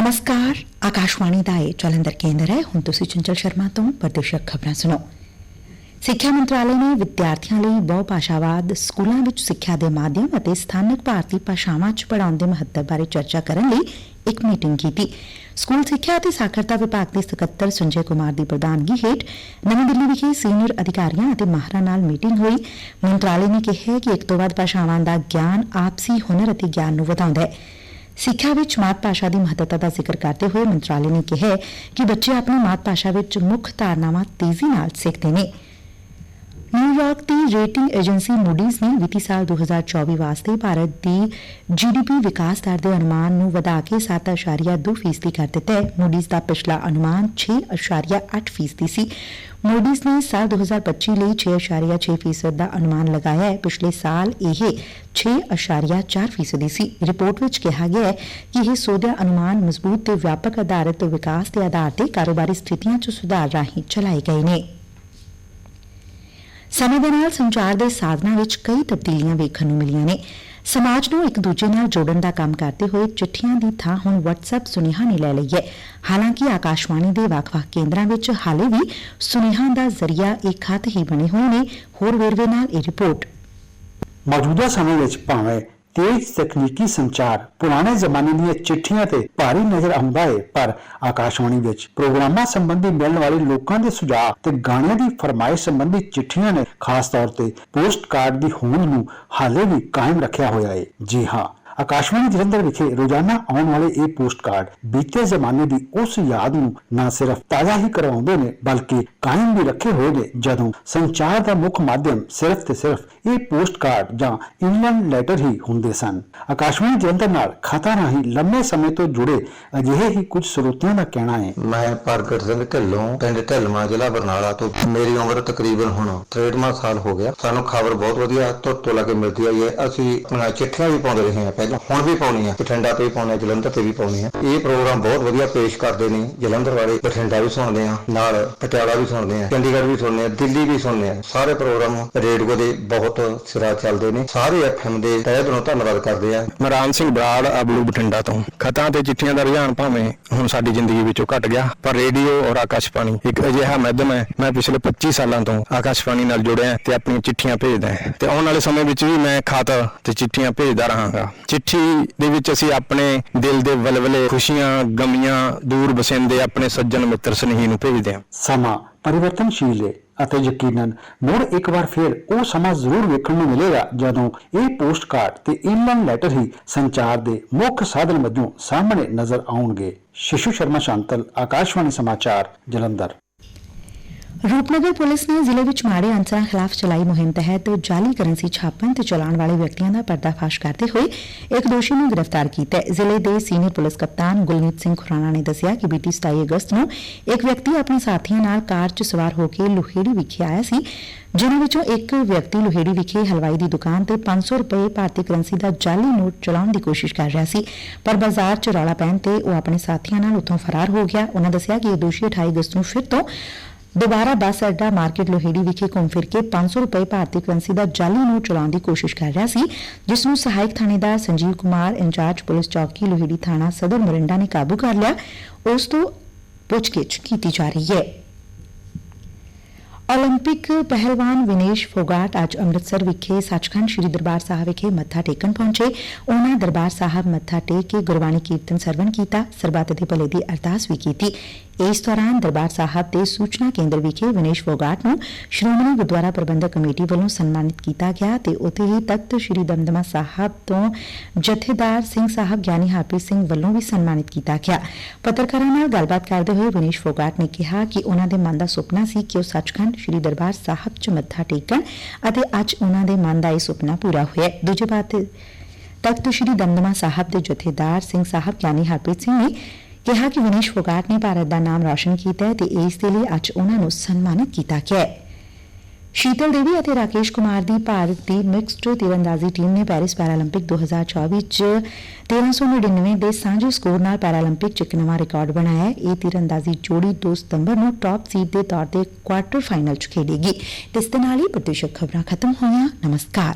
ਨਮਸਕਾਰ ਆਕਾਸ਼ਵਾਣੀ ਦਾ ਇਹ ਜਲੰਧਰ ਕੇਂਦਰ ਹੈ ਹੁਣ ਤੁਸੀਂ ਚੰਚਲ ਸ਼ਰਮਾ ਤੋਂ ਪ੍ਰਦੇਸ਼ਕ ਖਬਰਾਂ ਸੁਣੋ ਸਿੱਖਿਆ ਮੰਤਰਾਲੇ ਨੇ ਵਿਦਿਆਰਥੀਆਂ ਲਈ ਬਹੁ ਭਾਸ਼ਾਵਾਦ ਸਕੂਲਾਂ ਵਿੱਚ ਸਿੱਖਿਆ ਦੇ ਮਾਧਿਅਮ ਅਤੇ ਸਥਾਨਕ ਭਾਰਤੀ ਭਾਸ਼ਾਵਾਂ 'ਚ ਪੜਾਉਣ ਦੇ ਮਹੱਤਵ ਬਾਰੇ ਚਰਚਾ ਕਰਨ ਲਈ ਇੱਕ ਮੀਟਿੰਗ ਕੀਤੀ ਸਕੂਲ ਸਿੱਖਿਆ ਅਤੇ ਸਾਖਰਤਾ ਵਿਭਾਗ ਦੇ ਸਕੱਤਰ ਸੰਜੇ ਕੁਮਾਰ ਦੀ ਪ੍ਰਧਾਨਗੀ ਹੇਠ ਨਵੀਂ ਦਿੱਲੀ ਵਿਖੇ ਸੀਨੀਅਰ ਅਧਿਕਾਰੀਆਂ ਅਤੇ ਮਾਹਰਾਂ ਨਾਲ ਮੀਟਿੰਗ ਹੋਈ ਮੰਤਰਾਲੇ ਨੇ ਕਿਹਾ ਕਿ ਇੱਕ ਤੋਂ ਵੱਧ ਭਾਸ਼ਾਵਾਂ ਦਾ ਗਿਆਨ ਆਪਸੀ ਹੁਨਰ ਅਤੇ ਗਿਆਨ ਨੂੰ ਵਧਾਉਂਦਾ ਹੈ ਸਿੱਖਿਆ ਵਿੱਚ ਮਾਤ ਭਾਸ਼ਾ ਦੀ ਮਹੱਤਤਾ ਦਾ ਜ਼ਿਕਰ ਕਰਦੇ ਹੋਏ ਮੰਤਰਾਲੇ ਨੇ ਕਿਹਾ ਕਿ ਬੱਚੇ ਆਪਣੀ ਮਾਤ ਭਾਸ਼ਾ ਵਿੱਚ ਮੁੱਖ ਧਾਰਨਾਵਾਂ ਤੇਜ਼ੀ ਨਾਲ ਸਿੱਖਦੇ ਨੇ। ਨਿਊਯਾਰਕ ਦੀ ਰੇਟਿੰਗ ਏਜੰਸੀ ਮੁਡੀਜ਼ ਨੇ ਵਿੱਤੀ ਸਾਲ 2024 ਵਾਸਤੇ ਭਾਰਤ ਦੀ ਜੀਡੀਪੀ ਵਿਕਾਸ ਦਰ ਦੇ ਅਨੁਮਾਨ ਨੂੰ ਵਧਾ ਕੇ 7.2 ਫੀਸਦੀ ਕਰ ਦਿੱਤੈ ਮੁਡੀਜ਼ ਦਾ ਪਿਛਲਾ ਅਨੁਮਾਨ 6.8 ਫੀਸਦੀ ਸੀ। ਮੂਡੀਜ਼ ਨੇ ਸਾਲ 2025 ਲਈ 6.6 ਫੀਸਦ ਦਾ ਅਨੁਮਾਨ ਲਗਾਇਆ ਹੈ। ਪਿਛਲੇ ਸਾਲ ਇਹ 6.4 ਫੀਸਦੀ ਸੀ। ਰਿਪੋਰਟ ਵਿੱਚ ਕਿਹਾ ਗਿਆ ਹੈ ਕਿ ਇਹ ਸੋਧਿਆ ਅਨੁਮਾਨ ਮਜ਼ਬੂਤ ਤੇ ਵਿਆਪਕ ਆਧਾਰਿਤ ਵਿਕਾਸ ਦੇ ਆਧਾਰ ਤੇ ਕਾਰੋਬਾਰੀ ਸਥਿਤੀਆਂ 'ਚ ਸੁਧਾਰ ਰਾਹੀਂ ਚਲਾਏ ਗਏ ਨੇ। ਸਮੇਂ ਦੇ ਨਾਲ ਸੰਚਾਰ ਦੇ ਸਾਧਨਾਂ ਵਿੱਚ ਕਈ ਤਬਦੀਲੀਆਂ ਵੇਖਣ ਨੂੰ ਮਿਲੀਆਂ ਨੇ। ਸਮਾਜ ਨੂੰ ਇੱਕ ਦੂਜੇ ਨਾਲ ਜੋੜਨ ਦਾ ਕੰਮ ਕਰਦੇ ਹੋਏ ਚਿੱਠੀਆਂ ਦੀ ਥਾਂ ਹੁਣ WhatsApp ਸੁਨੇਹਾ ਨੇ ਲੈ ਲਈ ਹੈ। ਹਾਲਾਂਕਿ ਆਕਾਸ਼ਵਾਣੀ ਦੇ ਵੱਖ-ਵੱਖ ਕੇਂਦਰਾਂ ਵਿੱਚ ਹਾਲੇ ਵੀ ਸੁਨੇਹਾ ਦਾ ਜ਼ਰੀਆ ਇੱਕ ਖਤ ਹੀ ਬਣੇ ਹੋਏ ਨੇ। ਹੋਰ ਵੇਰਵੇ ਨਾਲ ਇਹ ਰਿਪੋਰਟ। ਮੌਜੂਦਾ ਸਮੇਂ ਵਿੱਚ ਭਾਵੇਂ ਤੇਜ਼ ਤਕਨੀਕੀ ਸੰਚਾਰ, ਪੁਰਾਣੇ ਜ਼ਮਾਨੇ ਦੀਆਂ ਚਿੱਠੀਆਂ ਤੇ ਭਾਰੀ ਨਜ਼ਰ ਆਉਂਦਾ ਹੈ ਪਰ ਆਕਾਸ਼ਵਾਣੀ ਵਿੱਚ ਪ੍ਰੋਗਰਾਮਾਂ ਸੰਬੰਧੀ ਮਿਲਣ ਵਾਲੇ ਲੋਕਾਂ ਦੇ ਸੁਝਾਅ ਤੇ ਗਾਣਿਆਂ ਦੀ ਫਰਮਾਇਸ਼ ਸੰਬੰਧੀ ਚਿੱਠੀਆਂ ਨੇ, ਖਾਸ ਤੌਰ ਤੇ ਪੋਸਟ ਕਾਰਡ ਦੀ ਹੋਂਦ ਨੂੰ ਹਾਲੇ ਵੀ ਕਾਇਮ ਰੱਖਿਆ ਹੋਇਆ ਹੈ ਜੀ ਹਾਂ ਆਕਾਸ਼ਵਾਣੀ ਜਲੰਧਰ ਵਿਖੇ ਰੋਜ਼ਾਨਾ ਆਉਣ ਵਾਲੇ ਇਹ ਪੋਸਟ ਕਾਰਡ ਬੀਤੇ ਜ਼ਮਾਨੇ ਦੀ ਉਸ ਯਾਦ ਨੂੰ ਨਾ ਸਿਰਫ ਤਾਜ਼ਾ ਹੀ ਕਰਵਾਉਂਦੇ ਨੇ, ਬਲਕਿ ਕਾਇਮ ਵੀ ਰੱਖੇ ਹੋਏ ਨੇ। ਜਦੋਂ ਸੰਚਾਰ ਦਾ ਮੁੱਖ ਮਾਧਿਅਮ ਸਿਰਫ ਤੇ ਸਿਰਫ ਇਹ ਪੋਸਟ ਕਾਰਡ ਜਾਂ ਇੰਗਲੈਂਡ ਲੈਟਰ ਹੀ ਹੁੰਦੇ ਸਨ, ਆਕਾਸ਼ਵਾਣੀ ਜਲੰਧਰ ਨਾਲ ਖਾਤਾ ਰਾਹੀਂ ਲੰਮੇ ਸਮੇਂ ਤੋਂ ਜੁੜੇ ਅਜਿਹੇ ਹੀ ਕੁਝ ਸਰੋਤਿਆਂ ਦਾ ਕਹਿਣਾ ਹੈ। ਮੈਂ ਪ੍ਰਗਟ ਸਿੰਘ ਢਿੱਲੋਂ, ਪਿੰਡ ਢਿੱਲਵਾਂ, ਜ਼ਿਲ੍ਹਾ ਬਰਨਾਲਾ ਤੋਂ। ਮੇਰੀ ਉਮਰ ਤਕਰੀਬਨ ਹੁਣ 63 ਸਾਲ ਹੋ ਗਿਆ। ਸਾਨੂੰ ਖਬਰ ਬਹੁਤ ਵਧੀਆ ਤੋਂ ਤੋਂ ਲਾ ਕੇ ਮਿਲਦੀ ਆਈ ਹੈ। ਅਸੀਂ ਆਪਣਾ ਚਿੱਠੀਆਂ ਵੀ ਪਾਉਂਦੇ ਰਹੇ ਹਾਂ। ਹੁਣ ਵੀ ਪਾਉਣੀਆਂ ਬਠਿੰਡਾ ਤੇ ਵੀ ਪਾਉਣੇ ਜਲੰਧਰ ਤੇ ਵੀ ਪਾਉਣੀਆਂ ਇਹ ਪ੍ਰੋਗਰਾਮ ਬਹੁਤ ਵਧੀਆ ਪੇਸ਼ ਕਰਦੇ ਨੇ। ਜਲੰਧਰ ਵਾਲੇ ਬਠਿੰਡਾ ਵੀ ਸੁਣਦੇ ਆ, ਨਾਲ ਪਟਿਆਲਾ ਵੀ ਸੁਣਦੇ ਆ, ਚੰਡੀਗੜ੍ਹ ਵੀ ਸੁਣਦੇ ਆ, ਦਿੱਲੀ ਵੀ ਸੁਣਦੇ ਆ। ਸਾਰੇ ਪ੍ਰੋਗਰਾਮ ਰੇਡੀਓ ਦੇ ਬਹੁਤ ਸਿਰਾ ਚੱਲਦੇ ਨੇ। ਸਾਰੇ ਐਫਐਮ ਦੇ ਤਹਿ ਦਿਲੋਂ ਧੰਨਵਾਦ ਕਰਦੇ ਆ। ਮੈਂ ਸਿੰਘ ਬਰਾੜ, ਅਬਲੂ ਬਠਿੰਡਾ ਤੋਂ। ਖਤਾਂ ਤੇ ਚਿੱਠੀਆਂ ਦਾ ਰੁਝਾਨ ਭਾਵੇਂ ਹੁਣ ਸਾਡੀ ਜ਼ਿੰਦਗੀ ਵਿੱਚੋਂ ਘਟ ਗਿਆ, ਪਰ ਰੇਡੀਓ ਔਰ ਆਕਾਸ਼ਵਾਣੀ ਇੱਕ ਅਜਿਹਾ ਮਾਧਿਅਮ ਹੈ। ਮੈਂ ਪਿਛਲੇ 25 ਸਾਲਾਂ ਤੋਂ ਆਕਾਸ਼ਵਾਣੀ ਨਾਲ ਜੁੜਿਆ ਤੇ ਆਪਣੀਆਂ ਚਿੱਠੀਆਂ ਭੇਜਦਾ ਹਾਂ। ਤੇ ਆਉਣ ਵਾਲੇ ਸਮੇਂ ਵਿੱਚ ਵੀ ਮੈਂ ਖਤ ਤੇ ਚਿੱਠੀਆਂ ਭੇਜਦਾ ਰਹਾਂਗਾ। ਚਿੱਠੀ ਦੇ ਵਿੱਚ ਅਸੀਂ ਆਪਣੇ ਦਿਲ ਦੇ ਵਲਵਲੇ, ਖੁਸ਼ੀਆਂ, ਗਮੀਆਂ ਦੂਰ ਬਸਿੰਦੇ ਆਪਣੇ ਸੱਜਣ ਮਿੱਤਰ ਸਨੇਹੀ ਨੂੰ ਭੇਜਦੇ ਹਾਂ। ਸਮਾਂ ਪਰਿਵਰਤਨਸ਼ੀਲ ਹੈ ਅਤੇ ਯਕੀਨਨ ਮੁੜ ਇੱਕ ਵਾਰ ਫਿਰ ਉਹ ਸਮਾਂ ਜ਼ਰੂਰ ਵੇਖਣ ਨੂੰ ਮਿਲੇਗਾ ਜਦੋਂ ਇਹ ਪੋਸਟ ਕਾਰਡ ਤੇ ਈਮੇਲ ਲੈਟਰ ਹੀ ਸੰਚਾਰ ਦੇ ਮੁੱਖ ਸਾਧਨ ਵਜੋਂ ਸਾਹਮਣੇ ਨਜ਼ਰ ਆਉਣਗੇ। ਸ਼ਿਸ਼ੂ ਸ਼ਰਮਾ ਸ਼ਾਂਤਲ, ਆਕਾਸ਼ਵਾਣੀ ਸਮਾਚਾਰ, ਜਲੰਧਰ। ਰੂਪਨਗਰ ਪੁਲਿਸ ਨੇ ਜ਼ਿਲ੍ਹੇ ਵਿੱਚ ਮਾੜੇ ਅਨਸਰਾਂ ਖਿਲਾਫ ਚਲਾਈ ਮੁਹਿੰਮ ਤਹਿਤ ਜਾਲੀ ਕਰੰਸੀ ਛਾਪਣ ਤੇ ਚਲਾਉਣ ਵਾਲੇ ਵਿਅਕਤੀਆਂ ਦਾ ਪਰਦਾਫਾਸ਼ ਕਰਦੇ ਹੋਏ ਇੱਕ ਦੋਸ਼ੀ ਨੂੰ ਗ੍ਰਿਫਤਾਰ ਕੀਤਾ ਹੈ। ਜ਼ਿਲ੍ਹੇ ਦੇ ਸੀਨੀਅਰ ਪੁਲਿਸ ਕਪਤਾਨ ਗੁਲਮੀਤ ਸਿੰਘ ਖੁਰਾਣਾ ਨੇ ਦੱਸਿਆ ਕਿ ਬੀਤੀ 27 ਅਗਸਤ ਨੂੰ ਇੱਕ ਵਿਅਕਤੀ ਆਪਣੇ ਸਾਥੀਆਂ ਨਾਲ ਕਾਰ 'ਚ ਸਵਾਰ ਹੋ ਕੇ ਲੋਹੇੜੀ ਵਿਖੇ ਆਇਆ ਸੀ, ਜਿਨ੍ਹਾਂ ਵਿੱਚੋਂ ਇੱਕ ਵਿਅਕਤੀ ਲੋਹੇੜੀ ਵਿਖੇ ਹਲਵਾਈ ਦੀ ਦੁਕਾਨ ਤੇ 500 ਰੁਪਏ ਭਾਰਤੀ ਕਰੰਸੀ ਦਾ ਜਾਲੀ ਨੋਟ ਚਲਾਉਣ ਦੀ ਕੋਸ਼ਿਸ਼ ਕਰ ਰਿਹਾ ਸੀ, ਪਰ ਬਾਜ਼ਾਰ 'ਚ ਰੌਲਾ ਪੈਣ ਤੇ ਉਹ ਆਪਣੇ ਸਾਥੀਆਂ ਨਾਲ ਉੱਥੋਂ ਫਰਾਰ ਹੋ ਗਿਆ। ਉਹਨਾਂ ਦੱਸਿਆ ਕਿ ਇਹ ਦੋਸ਼ੀ 28 ਅਗਸਤ ਨੂੰ ਫਿਰ ਤੋਂ ਦੁਬਾਰਾ ਬੱਸ ਅੱਡਾ ਮਾਰਕੀਟ ਲੋਹੇੜੀ ਵਿਖੇ ਘੁੰਮ ਫਿਰ ਕੇ 500 ਰੁਪਏ ਭਾਰਤੀ ਕਰੰਸੀ ਦਾ ਜਾਲੀ ਨੋਟ ਚਲਾਉਣ ਦੀ ਕੋਸ਼ਿਸ਼ ਕਰ ਰਿਹਾ ਸੀ ਜਿਸ ਨੂੰ ਸਹਾਇਕ ਥਾਣੇਦਾਰ ਸੰਜੀਵ ਕੁਮਾਰ ਇੰਚਾਰਜ ਪੁਲਿਸ ਚੌਕੀ ਲੋਹੇੜੀ ਥਾਣਾ ਸਦਰ ਮੋਰਿੰਡਾ ਨੇ ਕਾਬੂ ਕਰ ਲਿਆ ਉਸ ਤੋਂ ਪੁੱਛਗਿੱਛ ਕੀਤੀ ਜਾ ਰਹੀ ਹੈ 올림픽 ਪਹਿਲਵਾਨ ਵਿਨੇਸ਼ ਫੋਗਾਟ ਅੱਜ ਅੰਮ੍ਰਿਤਸਰ ਵਿਖੇ ਸੱਚਖੰਡ ਸ੍ਰੀ ਦਰਬਾਰ ਸਾਹਿਬ ਵਿਖੇ ਮੱਥਾ ਟੇਕਣ ਪਹੁੰਚੇ ਉਹਨਾਂ ਦਰਬਾਰ ਸਾਹਿਬ ਮੱਥਾ ਟੇਕ ਕੇ ਗੁਰਬਾਣੀ ਕੀਰਤਨ ਸਰਵਣ ਕੀਤਾ ਸਰਬੱਤ ਦੇ ਭਲੇ ਦੀ ਅਰਦਾਸ ਵੀ ਕੀਤੀ ਇਸ ਦੌਰਾਨ ਦਰਬਾਰ ਸਾਹਿਬ ਦੇ ਸੂਚਨਾ ਕੇਂਦਰ ਵਿਖੇ ਵਿਨੇਸ਼ ਫੋਗਾਟ ਨੂੰ ਸ਼੍ਰੋਮਣੀ ਗੁਰਦੁਆਰਾ ਪ੍ਰਬੰਧਕ ਕਮੇਟੀ ਵੱਲੋਂ ਸਨਮਾਨਿਤ ਕੀਤਾ ਗਿਆ ਤੇ ਉੱਥੇ ਹੀ ਤਖਤ ਸ੍ਰੀ ਦਮਦਮਾ ਸਾਹਿਬ ਤੋਂ ਜਥੇਦਾਰ ਸਿੰਘ ਸਾਹਿਬ ਗਿਆਨੀ ਹਰਪ੍ਰੀਤ ਸਿੰਘ ਵੱਲੋਂ ਵੀ ਸਨਮਾਨਿਤ ਕੀਤਾ ਗਿਆ। ਪੱਤਰਕਾਰਾਂ ਨਾਲ ਗੱਲਬਾਤ ਕਰਦੇ ਹੋਏ ਵਿਨੇਸ਼ ਫੋਗਾਟ ਨੇ ਕਿਹਾ ਕਿ ਉਹਨਾਂ ਦੇ ਮਨ ਦਾ ਸੁਪਨਾ ਸੀ ਕਿ ਉਹ ਸੱਚਖੰਡ ਸ੍ਰੀ ਦਰਬਾਰ ਸਾਹਿਬ 'ਚ ਮੱਥਾ ਟੇਕਣ ਅਤੇ ਅੱਜ ਉਹਨਾਂ ਦੇ ਮਨ ਦਾ ਇਹ ਸੁਪਨਾ ਪੂਰਾ ਹੋਇਆ ਦੂਜੇ ਪਾਸੇ ਤਖਤ ਸ੍ਰੀ ਦਮਦਮਾ ਸਾਹਿਬ ਦੇ ਜਥੇਦਾਰ ਸਿੰਘ ਸਾਹਿਬ ਗਿਆਨੀ ਹਰਪ੍ਰੀਤ ਸਿੰਘ ਨੇ ਕਿਹਾ ਕਿ ਵਿਨੇਸ਼ ਫੋਗਾਟ ਨੇ ਭਾਰਤ ਦਾ ਨਾਮ ਰੌਸ਼ਨ ਕੀਤਾ ਹੈ ਤੇ ਇਸ ਦੇ ਲਈ ਅੱਜ ਉਹਨਾਂ ਨੂੰ ਸਨਮਾਨਿਤ ਕੀਤਾ ਗਿਆ ਹੈ। ਸ਼ੀਤਲ ਦੇਵੀ ਅਤੇ ਰਾਕੇਸ਼ ਕੁਮਾਰ ਦੀ ਭਾਰਤ ਦੀ ਮਿਕਸਡ ਤੀਰੰਦਾਜ਼ੀ ਟੀਮ ਨੇ ਪੈਰਿਸ ਪੈਰਾਲੰਪਿਕ 2024 ਚ 1399 ਦੇ ਸਾਂਝੇ ਸਕੋਰ ਨਾਲ ਪੈਰਾਲੰਪਿਕ ਚ ਇੱਕ ਨਵਾਂ ਰਿਕਾਰਡ ਬਣਾਇਆ ਹੈ। ਇਹ ਤੀਰੰਦਾਜ਼ੀ ਜੋੜੀ 2 ਸਤੰਬਰ ਨੂੰ ਟਾਪ ਸੀਡ ਦੇ ਤੌਰ ਤੇ ਕੁਆਰਟਰ ਫਾਈਨਲ ਚ ਖੇਡੇਗੀ। ਇਸ ਦੇ ਨਾਲ ਹੀ ਪ੍ਰਤੀਸ਼ਤ ਖਬਰਾਂ ਖਤਮ ਹੋਈਆਂ। ਨਮਸਕਾਰ।